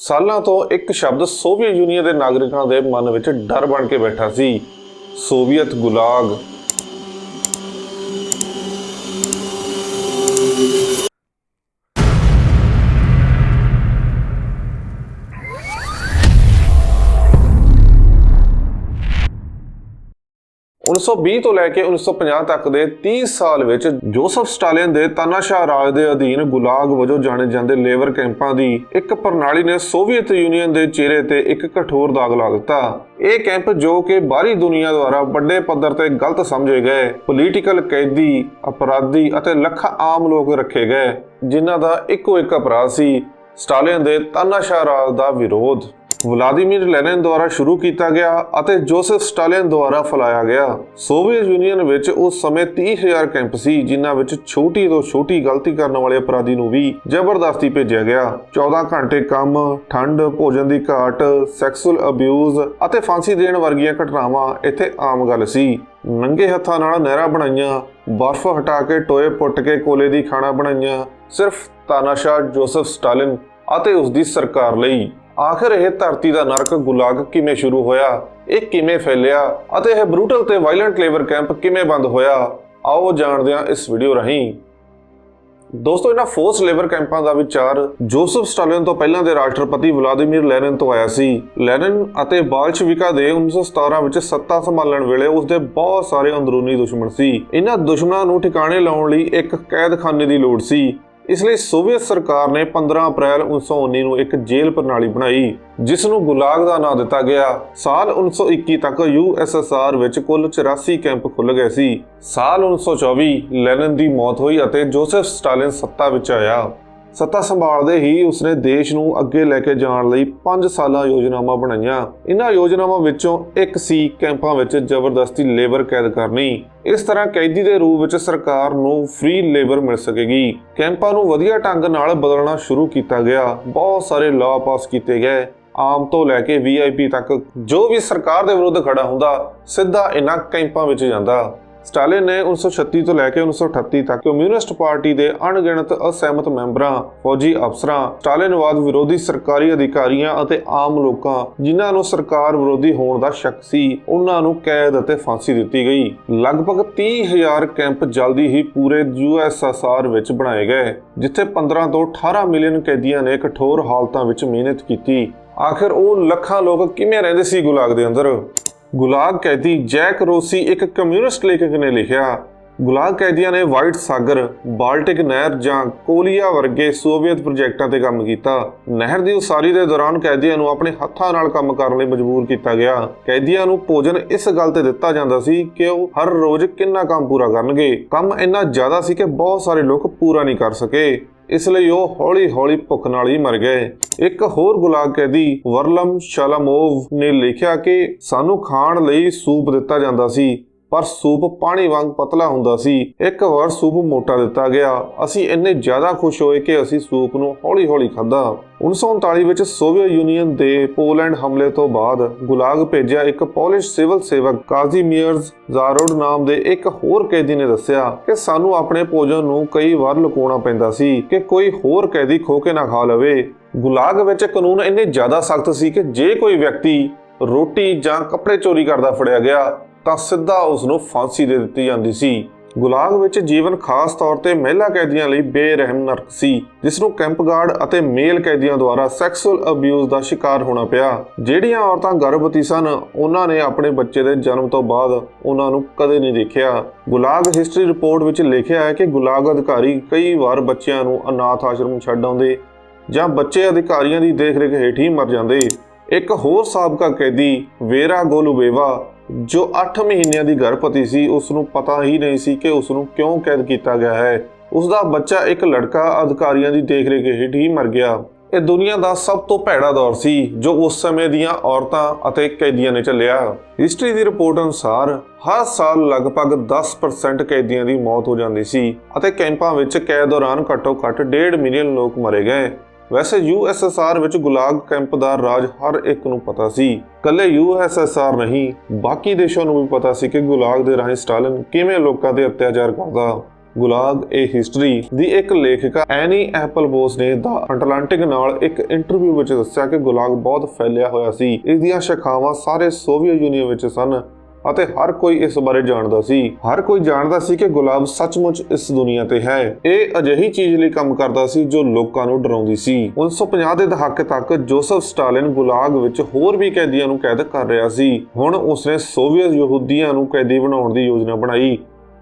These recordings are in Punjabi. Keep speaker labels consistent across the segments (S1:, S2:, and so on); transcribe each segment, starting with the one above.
S1: ਸਾਲਾਂ ਤੋਂ ਇੱਕ ਸ਼ਬਦ ਸੋਵੀਅਤ ਯੂਨੀਅਨ ਦੇ ਨਾਗਰਿਕਾਂ ਦੇ ਮਨ ਵਿੱਚ ਡਰ ਬਣ ਕੇ ਬੈਠਾ ਸੀ। ਸੋਵੀਅਤ ਗੁਲਾਗ। ਉੱਨੀ ਸੌ ਵੀਹ ਤੋਂ ਲੈ ਕੇ 1950 ਤੱਕ ਦੇ 30 ਸਾਲ ਵਿੱਚ ਜੋਸਫ ਸਟਾਲਿਨ ਦੇ ਤਾਨਾਸ਼ਾਹ ਰਾਜ ਦੇ ਅਧੀਨ ਗੁਲਾਗ ਵਜੋਂ ਜਾਣੇ ਜਾਂਦੇ ਲੇਬਰ ਕੈਂਪਾਂ ਦੀ ਇੱਕ ਪ੍ਰਣਾਲੀ ਨੇ ਸੋਵੀਅਤ ਯੂਨੀਅਨ ਦੇ ਚਿਹਰੇ ਤੇ ਇੱਕ ਕਠੋਰ ਦਾਗ ਲਾ ਦਿੱਤਾ। ਇਹ ਕੈਂਪ ਜੋ ਕਿ ਬਾਹਰੀ ਦੁਨੀਆ ਦੁਆਰਾ ਵੱਡੇ ਪੱਧਰ ਤੇ ਗਲਤ ਸਮਝੇ ਗਏ, ਪੋਲੀਟੀਕਲ ਕੈਦੀ, ਅਪਰਾਧੀ ਅਤੇ ਲੱਖਾਂ ਆਮ ਲੋਕ ਰੱਖੇ ਗਏ, ਜਿਨ੍ਹਾਂ ਦਾ ਇੱਕੋ ਇੱਕ ਅਪਰਾਧ ਸੀ ਸਟਾਲਿਨ ਦੇ ਤਾਨਾਸ਼ਾਹ ਰਾਜ ਦਾ ਵਿਰੋਧ। ਵਲਾਦੀਮੀਰ ਲੈਨਿਨ ਦੁਆਰਾ ਸ਼ੁਰੂ ਕੀਤਾ ਗਿਆ ਅਤੇ ਜੋਸਫ ਸਟਾਲਿਨ ਦੁਆਰਾ ਫੈਲਾਇਆ ਗਿਆ। ਸੋਵੀਅਤ ਯੂਨੀਅਨ ਵਿੱਚ ਉਸ ਸਮੇਂ 30000 ਕੈਂਪ ਸੀ, ਜਿਨ੍ਹਾਂ ਵਿੱਚ ਛੋਟੀ ਤੋਂ ਛੋਟੀ ਗਲਤੀ ਕਰਨ ਵਾਲੇ ਅਪਰਾਧੀ ਨੂੰ ਵੀ ਜ਼ਬਰਦਸਤੀ ਭੇਜਿਆ ਗਿਆ। 14 ਘੰਟੇ ਕੰਮ, ਠੰਡ, ਭੋਜਨ ਦੀ ਘਾਟ, ਸੈਕਸੁਅਲ ਅਬਿਊਜ਼ ਅਤੇ ਫਾਂਸੀ ਦੇਣ ਵਰਗੀਆਂ ਘਟਨਾਵਾਂ ਇੱਥੇ ਆਮ ਗੱਲ ਸੀ। ਨੰਗੇ ਹੱਥਾਂ ਨਾਲ ਨਹਿਰਾਂ ਬਣਾਈਆਂ, ਬਰਫ਼ ਹਟਾ ਕੇ ਟੋਏ ਪੁੱਟ ਕੇ ਕੋਲੇ ਦੀ ਖਾਣਾ ਬਣਾਈਆਂ, ਸਿਰਫ ਤਾਨਾਸ਼ਾਹ ਜੋਸਫ ਸਟਾਲਿਨ ਅਤੇ ਉਸ ਦੀ ਸਰਕਾਰ ਲਈ। ਆਖਰ ਇਹ ਧਰਤੀ ਦਾ ਨਰਕ ਗੁਲਾਗ ਕਿਵੇਂ ਸ਼ੁਰੂ ਹੋਇਆ? ਇਹ ਕਿਵੇਂ ਫੈਲਿਆ? ਅਤੇ ਇਹ ਬਰੂਟਲ ਤੇ ਵਾਇਲੈਂਟ ਲੇਬਰ ਕੈਂਪ ਕਿਵੇਂ ਬੰਦ ਹੋਇਆ? ਆਓ ਜਾਣਦੇ ਹਾਂ ਇਸ ਵੀਡੀਓ ਰਾਹੀਂ। ਦੋਸਤੋ, ਇਹਨਾਂ ਫੋਰਸ ਲੇਬਰ ਕੈਂਪਾਂ ਦਾ ਵਿਚਾਰ ਜੋਸਫ ਸਟਾਲਿਨ ਤੋਂ ਪਹਿਲਾਂ ਦੇ ਰਾਸ਼ਟਰਪਤੀ ਵਲਾਦੀਮੀਰ ਲੈਨਿਨ ਤੋਂ ਆਇਆ ਸੀ। ਲੈਨਿਨ ਅਤੇ ਬਾਲਸ਼ਵਿਕਾ ਦੇ 1917 ਵਿੱਚ ਸੱਤਾ ਸੰਭਾਲਣ ਵੇਲੇ ਉਸ ਦੇ ਬਹੁਤ ਸਾਰੇ ਅੰਦਰੂਨੀ ਦੁਸ਼ਮਣ ਸੀ। ਇਹਨਾਂ ਦੁਸ਼ਮਣਾਂ ਨੂੰ ਠਿਕਾਣੇ ਲਾਉਣ ਲਈ ਇੱਕ ਕੈਦਖਾਨੇ ਦੀ ਲੋੜ ਸੀ। ਇਸ ਲਈ ਸੋਵੀਅਤ ਸਰਕਾਰ ਨੇ 15 ਅਪ੍ਰੈਲ 1919 ਨੂੰ ਇੱਕ ਜੇਲ੍ਹ ਪ੍ਰਣਾਲੀ ਬਣਾਈ, ਜਿਸ ਨੂੰ ਗੁਲਾਗ ਦਾ ਨਾਂ ਦਿੱਤਾ ਗਿਆ। ਸਾਲ 1921 ਤੱਕ ਯੂਐਸਐਸਆਰ ਵਿੱਚ ਕੁੱਲ 84 ਕੈਂਪ ਖੁੱਲ੍ਹ ਗਏ ਸੀ। ਸਾਲ 1924 ਲੈਨਿਨ ਦੀ ਮੌਤ ਹੋਈ ਅਤੇ ਜੋਸਫ ਸਟਾਲਿਨ ਸੱਤਾ ਵਿੱਚ ਆਇਆ। ਸੱਤਾ ਸੰਭਾਲਦੇ ਹੀ ਉਸਨੇ ਦੇਸ਼ ਨੂੰ ਅੱਗੇ ਲੈ ਕੇ ਜਾਣ ਲਈ 5 ਸਾਲਾਂ ਯੋਜਨਾਵਾਂ ਬਣਾਈਆਂ। ਇਹਨਾਂ ਯੋਜਨਾਵਾਂ ਵਿੱਚੋਂ ਇੱਕ ਸੀ ਕੈਂਪਾਂ ਵਿੱਚ ਜ਼ਬਰਦਸਤੀ ਲੇਬਰ ਕੈਦ ਕਰਨੀ। ਇਸ ਤਰ੍ਹਾਂ ਕੈਦੀ ਦੇ ਰੂਪ ਵਿੱਚ ਸਰਕਾਰ ਨੂੰ ਫ੍ਰੀ ਲੇਬਰ ਮਿਲ ਸਕੇਗੀ। ਕੈਂਪਾਂ ਨੂੰ ਵਧੀਆ ਢੰਗ ਨਾਲ ਬਦਲਣਾ ਸ਼ੁਰੂ ਕੀਤਾ ਗਿਆ। ਬਹੁਤ ਸਾਰੇ ਲਾਅ ਪਾਸ ਕੀਤੇ ਗਏ। ਆਮ ਤੋਂ ਲੈ ਕੇ ਵੀਆਈਪੀ ਤੱਕ ਜੋ ਵੀ ਸਰਕਾਰ ਦੇ ਵਿਰੁੱਧ ਖੜਾ ਹੁੰਦਾ, ਸਿੱਧਾ ਇਹਨਾਂ ਕੈਂਪਾਂ ਵਿੱਚ ਜਾਂਦਾ। ਸਟਾਲਿਨ ਨੇ 1936 ਤੋਂ ਲੈ ਕੇ 1938 ਤੱਕ ਕਮਿਊਨਿਸਟ ਪਾਰਟੀ ਦੇ ਅਣਗਿਣਤ ਅਸਹਿਮਤ ਮੈਂਬਰਾਂ, ਫੌਜੀ ਅਫਸਰਾਂ, ਸਟਾਲਿਨਵਾਦ ਵਿਰੋਧੀ ਸਰਕਾਰੀ ਅਧਿਕਾਰੀਆਂ ਅਤੇ ਆਮ ਲੋਕਾਂ ਜਿਨ੍ਹਾਂ ਨੂੰ ਸਰਕਾਰ ਵਿਰੋਧੀ ਹੋਣ ਦਾ ਸ਼ੱਕ ਸੀ, ਉਹਨਾਂ ਨੂੰ ਕੈਦ ਅਤੇ ਫਾਂਸੀ ਦਿੱਤੀ ਗਈ। ਲਗਭਗ 30000 ਕੈਂਪ ਜਲਦੀ ਹੀ ਪੂਰੇ ਯੂਐਸਐਸਆਰ ਵਿੱਚ ਬਣਾਏ ਗਏ, ਜਿੱਥੇ 15 ਤੋਂ 18 ਮਿਲੀਅਨ ਕੈਦੀਆਂ ਨੇ ਕਠੋਰ ਹਾਲਤਾਂ ਵਿੱਚ ਮਿਹਨਤ ਕੀਤੀ। ਆਖਿਰ ਉਹ ਲੱਖਾਂ ਲੋਕ ਕਿਵੇਂ ਰਹਿੰਦੇ ਸੀ ਗੁਲਾਗ ਦੇ ਅੰਦਰ? ਗੁਲਾਗ ਕੈਦੀ ਜੈਕ ਰੋਸੀ ਇੱਕ ਕਮਿਊਨਿਸਟ ਲੇਖਕ ਨੇ ਲਿਖਿਆ, ਗੁਲਾਗ ਕੈਦੀਆਂ ਨੇ ਵਾਈਟ ਸਾਗਰ, ਬਾਲਟਿਕ ਨਹਿਰ ਜਾਂ ਕੋਲੀਆ ਵਰਗੇ ਸੋਵੀਅਤ ਪ੍ਰੋਜੈਕਟਾਂ ਤੇ ਕੰਮ ਕੀਤਾ। ਨਹਿਰ ਦੀ ਉਸਾਰੀ ਦੇ ਦੌਰਾਨ ਕੈਦੀਆਂ ਨੂੰ ਆਪਣੇ ਹੱਥਾਂ ਨਾਲ ਕੰਮ ਕਰਨ ਲਈ ਮਜਬੂਰ ਕੀਤਾ ਗਿਆ। ਕੈਦੀਆਂ ਨੂੰ ਭੋਜਨ ਇਸ ਗੱਲ ਤੇ ਦਿੱਤਾ ਜਾਂਦਾ ਸੀ ਕਿ ਉਹ ਹਰ ਰੋਜ਼ ਕਿੰਨਾ ਕੰਮ ਪੂਰਾ ਕਰਨਗੇ। ਕੰਮ ਇੰਨਾ ਜ਼ਿਆਦਾ ਸੀ ਕਿ ਬਹੁਤ ਸਾਰੇ ਲੋਕ ਪੂਰਾ ਨਹੀਂ ਕਰ ਸਕੇ। ਇਸ ਲਈ ਉਹ ਹੌਲੀ-ਹੌਲੀ ਭੁੱਖ ਨਾਲ ਹੀ ਮਰ ਗਏ। ਇੱਕ ਹੋਰ ਗੁਲਾਗ ਕੈਦੀ ਵਰਲਮ ਸ਼ਾਲਾਮੋਵ ਨੇ ਲਿਖਿਆ ਕਿ ਸਾਨੂੰ ਖਾਣ ਲਈ ਸੂਪ ਦਿੱਤਾ ਜਾਂਦਾ ਸੀ। ਪਰ ਸੂਪ ਪਾਣੀ ਵਾਂਗ ਪਤਲਾ ਹੁੰਦਾ ਸੀ। ਇੱਕ ਵਾਰ ਸੂਪ ਮੋਟਾ ਦਿੱਤਾ ਗਿਆ। ਅਸੀਂ ਇੰਨੇ ਜ਼ਿਆਦਾ ਖੁਸ਼ ਹੋਏ ਕਿ ਅਸੀਂ ਸੂਪ ਨੂੰ ਹੌਲੀ-ਹੌਲੀ ਖਾਧਾ। 1939 ਵਿੱਚ ਸੋਵੀਅਤ ਯੂਨੀਅਨ ਦੇ ਪੋਲੈਂਡ ਹਮਲੇ ਤੋਂ ਬਾਅਦ ਗੁਲਾਗ ਭੇਜਿਆ ਇੱਕ ਪੋਲਿਸ਼ ਸਿਵਲ ਸੇਵਕ ਕਾਜ਼ੀਮੀਅਰਜ਼ ਜ਼ਾਰੋਡ ਨਾਮ ਦੇ ਇੱਕ ਹੋਰ ਕੈਦੀ ਨੇ ਦੱਸਿਆ ਕਿ ਸਾਨੂੰ ਆਪਣੇ ਭੋਜਨ ਨੂੰ ਕਈ ਵਾਰ ਲੁਕਾਉਣਾ ਪੈਂਦਾ ਸੀ ਕਿ ਕੋਈ ਹੋਰ ਕੈਦੀ ਖੋ ਕੇ ਨਾ ਖਾ ਲਵੇ। ਗੁਲਾਗ ਵਿੱਚ ਕਾਨੂੰਨ ਇੰਨੇ ਜ਼ਿਆਦਾ ਸਖਤ ਸੀ ਕਿ ਜੇ ਕੋਈ ਵਿਅਕਤੀ ਰੋਟੀ ਜਾਂ ਕੱਪੜੇ ਚੋਰੀ ਕਰਦਾ ਫੜਿਆ ਗਿਆ ਤਾਂ ਸਿੱਧਾ ਉਸ ਨੂੰ ਫਾਂਸੀ ਦੇ ਦਿੱਤੀ ਜਾਂਦੀ ਸੀ। ਗੁਲਾਗ ਵਿੱਚ ਜੀਵਨ ਖਾਸ ਤੌਰ ਤੇ ਮਹਿਲਾ ਕੈਦੀਆਂ ਲਈ ਬੇਰਹਿਮ ਨਰਕ ਸੀ ਜਿਸ ਨੂੰ ਕੈਂਪ ਗਾਰਡ ਅਤੇ ਮੇਲ ਕੈਦੀਆਂ ਦੁਆਰਾ ਸੈਕਸੁਅਲ ਅਬਿਊਜ਼ ਦਾ ਸ਼ਿਕਾਰ ਹੋਣਾ ਪਿਆ। ਜਿਹੜੀਆਂ ਔਰਤਾਂ ਗਰਭਵਤੀ ਸਨ, ਉਹਨਾਂ ਨੇ ਆਪਣੇ ਬੱਚੇ ਦੇ ਜਨਮ ਤੋਂ ਬਾਅਦ ਉਹਨਾਂ ਨੂੰ ਕਦੇ ਨਹੀਂ ਦੇਖਿਆ। ਗੁਲਾਗ ਹਿਸਟਰੀ ਰਿਪੋਰਟ ਵਿੱਚ ਲਿਖਿਆ ਹੈ ਕਿ ਗੁਲਾਗ ਅਧਿਕਾਰੀ ਕਈ ਵਾਰ ਬੱਚਿਆਂ ਨੂੰ ਅਨਾਥ ਆਸ਼ਰਮ ਛੱਡ ਆਉਂਦੇ ਜਾਂ ਬੱਚੇ ਅਧਿਕਾਰੀਆਂ ਦੀ ਦੇਖਰੇਖ ਹੇਠ ਹੀ ਮਰ ਜਾਂਦੇ। ਇੱਕ ਹੋਰ ਸਾਬਕਾ ਕੈਦੀ, ਵੇਰਾ ਗੋਲੂਬੇਵਾ ਜੋ 8 ਮਹੀਨਿਆਂ ਦੀ ਗਰਭਵਤੀ ਸੀ ਉਸ ਨੂੰ ਪਤਾ ਹੀ ਨਹੀਂ ਸੀ ਕਿ ਉਸ ਨੂੰ ਕਿਉਂ ਕੈਦ ਕੀਤਾ ਗਿਆ ਹੈ। ਉਸ ਦਾ ਬੱਚਾ ਇੱਕ ਲੜਕਾ, ਅਧਿਕਾਰੀਆਂ ਦੀ ਦੇਖਰੇਖ ਹੇਠ ਹੀ ਮਰ ਗਿਆ। ਇਹ ਦੁਨੀਆ ਦਾ ਸਭ ਤੋਂ ਭੈੜਾ ਦੌਰ ਸੀ, ਜੋ ਉਸ ਸਮੇਂ ਦੀਆਂ ਔਰਤਾਂ ਅਤੇ ਕੈਦੀਆਂ ਨੇ ਝੱਲਿਆ। ਹਿਸਟਰੀ ਦੀ ਰਿਪੋਰਟ ਅਨੁਸਾਰ, ਹਰ ਸਾਲ ਲਗਭਗ 10% ਕੈਦੀਆਂ ਦੀ ਮੌਤ ਹੋ ਜਾਂਦੀ ਸੀ ਅਤੇ ਕੈਂਪਾਂ ਵਿੱਚ ਕੈਦ ਦੌਰਾਨ ਘੱਟੋ-ਘੱਟ 1.5 ਮਿਲੀਅਨ ਲੋਕ ਮਰੇ ਗਏ। ਵੈਸੇ ਯੂਐਸਐਸਆਰ ਵਿੱਚ ਗੁਲਾਗ ਕੈਂਪ ਦਾ ਰਾਜ ਹਰ ਇੱਕ ਨੂੰ ਪਤਾ ਸੀ। ਕੱਲੇ ਯੂਐਸਐਸਆਰ ਨਹੀਂ, ਬਾਕੀ ਦੇਸ਼ਾਂ ਨੂੰ ਵੀ ਪਤਾ ਸੀ ਕਿ ਗੁਲਾਗ ਦੇ ਰਾਹੀਂ ਸਟਾਲਿਨ ਕਿਵੇਂ ਲੋਕਾਂ ਤੇ ਅਤਿਆਚਾਰ ਕਰਦਾ। ਗੁਲਾਗ ਏ ਹਿਸਟਰੀ ਦੀ ਇੱਕ ਲੇਖਿਕਾ ਐਨੀ ਐਪਲਬੋਸ ਨੇ ਦਾ ਅਟਲਾਂਟਿਕ ਨਾਲ ਇੱਕ ਇੰਟਰਵਿਊ ਵਿੱਚ ਦੱਸਿਆ ਕਿ ਗੁਲਾਗ ਬਹੁਤ ਫੈਲਿਆ ਹੋਇਆ ਸੀ। ਇਸ ਦੀਆਂ ਸ਼ਾਖਾਵਾਂ ਸਾਰੇ ਸੋਵੀਅਤ ਯੂਨੀਅਨ ਵਿੱਚ ਸਨ। ਅਤੇ ਹਰ ਕੋਈ ਇਸ ਬਾਰੇ ਜਾਣਦਾ ਸੀ। ਹਰ ਕੋਈ ਜਾਣਦਾ ਸੀ ਕਿ ਗੁਲਾਬ ਸੱਚਮੁੱਚ ਇਸ ਦੁਨੀਆ ਤੇ ਹੈ। ਇਹ ਅਜਿਹੀ ਚੀਜ਼ ਲਈ ਕੰਮ ਕਰਦਾ ਸੀ ਜੋ ਲੋਕਾਂ ਨੂੰ ਡਰਾਉਂਦੀ ਸੀ। 1950 ਦੇ ਦਹਾਕੇ ਤੱਕ ਜੋਸਫ ਸਟਾਲਿਨ ਗੁਲਾਗ ਵਿੱਚ ਹੋਰ ਵੀ ਕੈਦੀਆਂ ਨੂੰ ਕੈਦ ਕਰ ਰਿਹਾ ਸੀ। ਹੁਣ ਉਸਨੇ ਸੋਵੀਅਤ ਯਹੂਦੀਆਂ ਨੂੰ ਕੈਦੀ ਬਣਾਉਣ ਦੀ ਯੋਜਨਾ ਬਣਾਈ।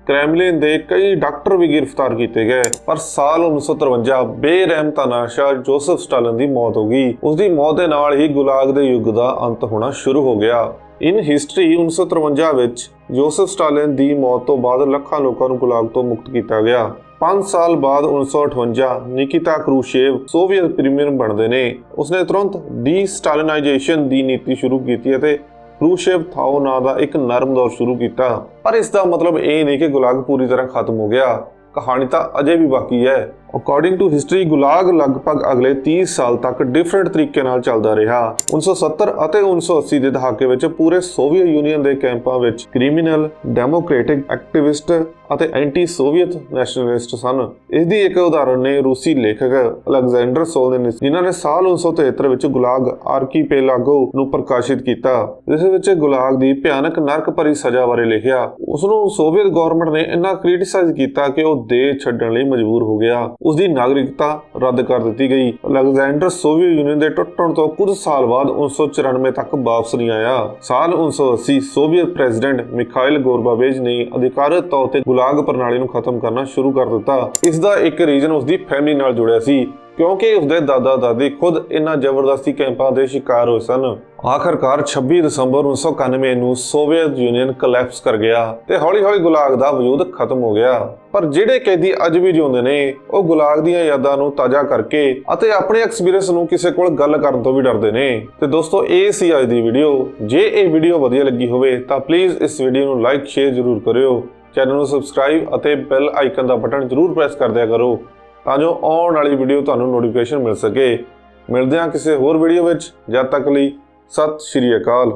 S1: ਕ੍ਰੈਮਲਿਨ ਦੇ ਕਈ ਡਾਕਟਰ ਵੀ ਗ੍ਰਿਫਤਾਰ ਕੀਤੇ ਗਏ। ਪਰ ਸਾਲ 1953 ਬੇਰਹਿਮ ਤਨਾਸ਼ਾ ਜੋਸਫ ਸਟਾਲਿਨ ਦੀ ਮੌਤ ਹੋ ਗਈ। ਉਸ ਦੀ ਮੌਤ ਦੇ ਨਾਲ ਹੀ ਗੁਲਾਗ ਦੇ ਯੁੱਗ ਦਾ ਅੰਤ ਹੋਣਾ ਸ਼ੁਰੂ ਹੋ ਗਿਆ। ਇਨ ਹਿਸਟਰੀ 1953 ਵਿੱਚ ਜੋਸਫ ਸਟਾਲਿਨ ਦੀ ਮੌਤ ਤੋਂ ਬਾਅਦ ਲੱਖਾਂ ਲੋਕਾਂ ਨੂੰ ਗੁਲਾਗ ਤੋਂ ਮੁਕਤ ਕੀਤਾ ਗਿਆ। 5 ਸਾਲ ਬਾਅਦ 1958 ਨਿਕਿਤਾ ਕਰੂਸ਼ੇਵ ਸੋਵੀਅਤ ਪ੍ਰੀਮੀਅਰ ਬਣਦੇ ਨੇ। ਉਸਨੇ ਤੁਰੰਤ ਡੀ ਸਟਾਲਿਨਾਈਜੇਸ਼ਨ ਦੀ ਨੀਤੀ ਸ਼ੁਰੂ ਕੀਤੀ ਅਤੇ ਕਰੂਸ਼ੇਵ ਥਾਓ ਨਾਂ ਦਾ ਇੱਕ ਨਰਮ ਦੌਰ ਸ਼ੁਰੂ ਕੀਤਾ। ਪਰ ਇਸ ਦਾ ਮਤਲਬ ਇਹ ਨਹੀਂ ਕਿ ਗੁਲਾਗ ਪੂਰੀ ਤਰ੍ਹਾਂ ਖਤਮ ਹੋ ਗਿਆ। ਕਹਾਣੀ ਤਾਂ ਅਜੇ ਵੀ ਬਾਕੀ ਹੈ। ਅਕੋਰਡਿੰਗ ਟੂ ਹਿਸਟਰੀ ਗੁਲਾਗ ਲਗਭਗ ਅਗਲੇ 30 ਸਾਲ ਤੱਕ ਡਿਫਰੈਂਟ ਤਰੀਕੇ ਨਾਲ ਚੱਲਦਾ ਰਿਹਾ। 1970 ਅਤੇ 1980 ਦੇ ਦਹਾਕੇ ਵਿੱਚ ਪੂਰੇ ਸੋਵੀਅਤ ਯੂਨੀਅਨ ਦੇ ਕੈਂਪਾਂ ਵਿੱਚ ਕ੍ਰਿਮੀਨਲ ਡੈਮੋਕ੍ਰੈਟਿਕ ਐਕਟਿਵਿਸਟ ਅਤੇ ਐਂਟੀ ਸੋਵੀਅਤ ਨੈਸ਼ਨਲਿਸਟ ਸਨ। ਇਸ ਦੀ ਇੱਕ ਉਦਾਹਰਨ ਨੇ ਰੂਸੀ ਲੇਖਕ ਅਲੈਗਜ਼ੈਂਡਰ ਸੋਲਨਿਸ, ਜਿਨ੍ਹਾਂ ਨੇ ਸਾਲ 1973 ਵਿੱਚ ਗੁਲਾਗ ਆਰਕੀਪੇਲਾਗੋ ਨੂੰ ਪ੍ਰਕਾਸ਼ਿਤ ਕੀਤਾ। ਜਿਸ ਵਿੱਚ ਗੁਲਾਗ ਦੀ ਭਿਆਨਕ ਨਰਕ ਭਰੀ ਸਜ਼ਾ ਬਾਰੇ ਲਿਖਿਆ। ਉਸ ਨੂੰ ਸੋਵੀਅਤ ਗਵਰਨਮੈਂਟ ਨੇ ਇੰਨਾ ਕ੍ਰਿਟਿਸਾਈਜ਼ ਕੀਤਾ ਕਿ ਉਹ ਦੇਸ਼ ਛੱਡਣ ਲਈ ਮਜਬੂਰ ਹੋ ਗਿਆ। ਉਸ ਦੀ ਨਾਗਰਿਕਤਾ ਰੱਦ ਕਰ ਦਿੱਤੀ ਗਈ। ਅਲੈਗਜ਼ੈਂਡਰ ਸੋਵੀਅਤ ਯੂਨੀਅਨ ਦੇ ਟੁੱਟਣ ਤੋਂ ਕੁਝ ਸਾਲ ਬਾਅਦ 1994 ਤੱਕ ਵਾਪਸ ਨਹੀਂ ਆਇਆ। ਸਾਲ 1980 ਸੋਵੀਅਤ ਪ੍ਰੈਜ਼ੀਡੈਂਟ ਮਿਖਾਇਲ ਗੋਰਬਾਵੇਜ ਨੇ ਅਧਿਕਾਰਤ ਤੌਰ ਤੇ ਗੁਲਾਗ ਪ੍ਰਣਾਲੀ ਨੂੰ ਖਤਮ ਕਰਨਾ ਸ਼ੁਰੂ ਕਰ ਦਿੱਤਾ। ਇਸ ਦਾ ਇੱਕ ਰੀਜ਼ਨ ਉਸ ਦੀ ਫੈਮਿਲੀ ਨਾਲ ਜੁੜਿਆ ਸੀ। ਕਿਉਂਕਿ ਉਸਦੇ ਦਾਦਾ ਦਾਦੀ ਖੁਦ ਇਹਨਾਂ ਜ਼ਬਰਦਸਤੀ ਕੈਂਪਾਂ ਦੇ ਸ਼ਿਕਾਰ ਹੋਏ ਸਨ। ਆਖਰਕਾਰ 26 ਦਸੰਬਰ 1991 ਨੂੰ ਸੋਵੀਅਤ ਯੂਨੀਅਨ ਕੋਲੈਪਸ ਕਰ ਗਿਆ ਤੇ ਹੌਲੀ-ਹੌਲੀ ਗੁਲਾਗ ਦਾ ਵਜੂਦ ਖਤਮ ਹੋ ਗਿਆ। ਪਰ ਜਿਹੜੇ ਕੈਦੀ ਅੱਜ ਵੀ ਜਿਉਂਦੇ ਨੇ, ਉਹ ਗੁਲਾਗ ਦੀਆਂ ਯਾਦਾਂ ਨੂੰ ਤਾਜ਼ਾ ਕਰਕੇ ਅਤੇ ਆਪਣੇ ਐਕਸਪੀਰੀਅੰਸ ਨੂੰ ਕਿਸੇ ਕੋਲ ਗੱਲ ਕਰਨ ਤੋਂ ਵੀ ਡਰਦੇ ਨੇ। ਤੇ ਦੋਸਤੋ, ਇਹ ਸੀ ਅੱਜ ਦੀ ਵੀਡੀਓ ਜੇ ਇਹ ਵੀਡੀਓ ਵਧੀਆ ਲੱਗੀ ਹੋਵੇ, ਤਾਂ ਪਲੀਜ਼ ਇਸ ਵੀਡੀਓ ਨੂੰ ਲਾਈਕ ਸ਼ੇਅਰ ਜ਼ਰੂਰ ਕਰਿਓ। ਚੈਨਲ ਨੂੰ ਸਬਸਕ੍ਰਾਈਬ ਅਤੇ ਬੈਲ ਆਈਕਨ ਦਾ ਬਟਨ ਜ਼ਰੂਰ ਪ੍ਰੈਸ ਕਰ ਦਿਆ ਕਰੋ। ਤਾਂ ਜੋ ਆਉਣ ਵਾਲੀ ਵੀਡੀਓ ਤੁਹਾਨੂੰ ਨੋਟੀਫਿਕੇਸ਼ਨ ਮਿਲ ਸਕੇ। ਮਿਲਦੇ ਹਾਂ ਕਿਸੇ ਹੋਰ ਵੀਡੀਓ ਵਿੱਚ। ਜਦ ਤੱਕ ਲਈ ਸਤਿ ਸ਼੍ਰੀ ਅਕਾਲ।